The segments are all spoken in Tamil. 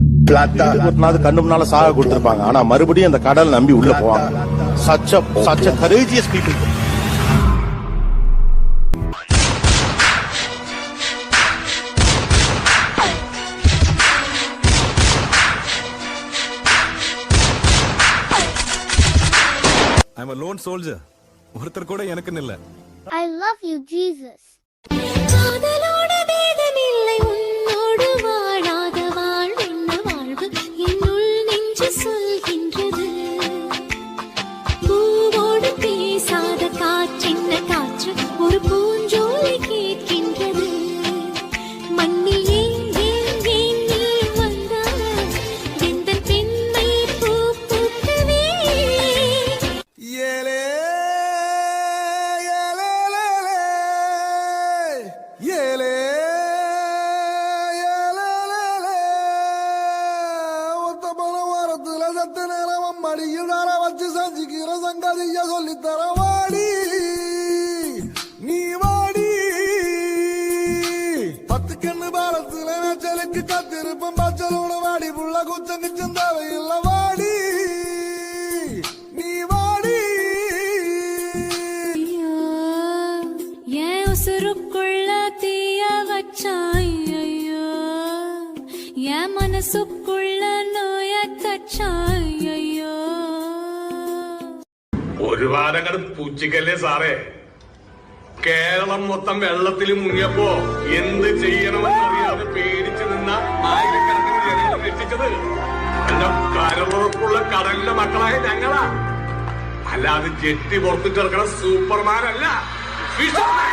கொட்டினாவது கண்ணு முன்னால சாக கொடுத்திருப்பாங்க. ஆனா மறுபடியும் அந்த கடல் நம்பி உள்ள போவாங்க. Such such courageous people I'm a lone soldier ஒருத்தர் கூட எனக்குன்னு இல்லை. I love you, Jesus. காதலோட நேரம் வச்சு செஞ்சுக்கிற சங்கதிய சொல்லித்தர வாடி. நீ வாடி. பத்து கண்ணு பாலத்துல மேச்சலுக்கு கத்திருப்பம். பச்சலோட வாடி. புள்ள குச்சம் கிச்சம் தேவையில்லை வாடி. நீ வாடி. ஏன் உசுருக்குள்ள தீய வச்சாய் ஐயோ. என் மனசுக்கு ഒരുപാട് അങ്ങോട്ട് പൂച്ചിക്കല്ലേ സാറേ? കേരളം മൊത്തം വെള്ളത്തിൽ മുങ്ങിയപ്പോ എന്ത് ചെയ്യണമെന്ന് അറിയാതെ പേടിച്ചു നിന്ന ആയിരക്കണക്കിന് ജനങ്ങൾ രക്ഷിച്ചത്. എന്റെ കരമുറപ്പുള്ള കടലിലെ മക്കളായ ഞങ്ങളാ. അല്ലാതെ ജെട്ടി പുറത്തിട്ടിറക്കണ ചേർക്കണ സൂപ്പർമാനല്ല ഫിഷർമാൻ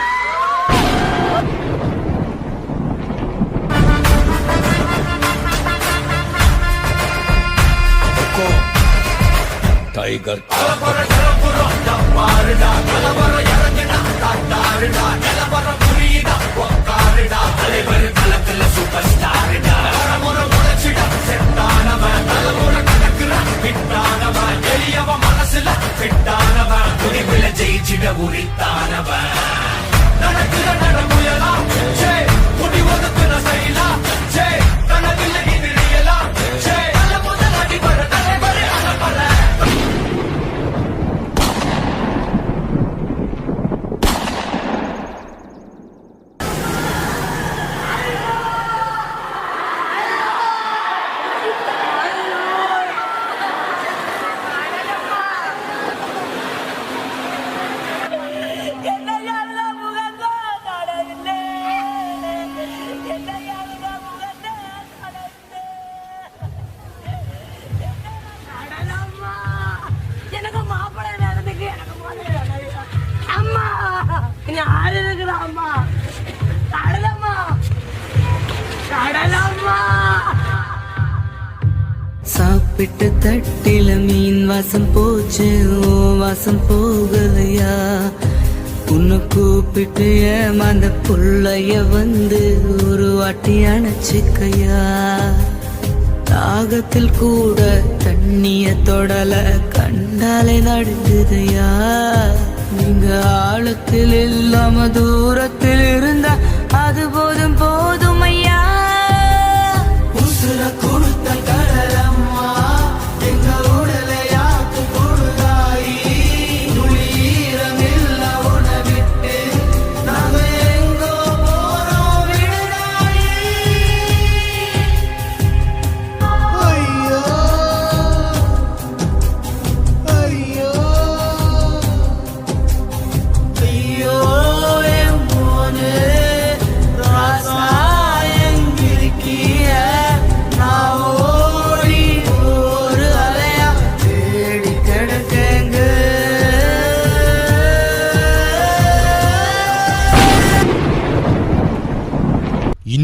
என்னையால யார் இருக்கிறாம்மா கடலம்மா. கடலம்மா. சாப்பிட்ட தட்டில மீன் வாசம் போச்சு ஓ வாசம் போகலையா? உன்னை கூப்பிட்டு ஏமாந்த புள்ளைய வந்து ஒரு வாட்டி அணைச்சிக்கையா? தாகத்தில் கூட தண்ணிய தொடல கண்டாலே நடுங்குதையா? நீங்க ஆழத்தில் இல்லாம தூரத்தில் இருந்தா அது போதும் போதும்.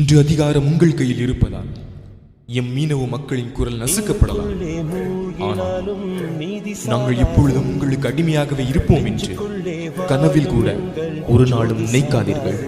இன்று அதிகாரம் உங்கள் கையில் இருப்பதால் எம் மீனவ மக்களின் குரல் நசுக்கப்படலாம். ஆனால் நாங்கள் எப்பொழுதும் உங்களுக்கு அடிமையாகவே இருப்போம் என்று கனவில் கூட ஒரு நாளும் நினைக்காதீர்கள்.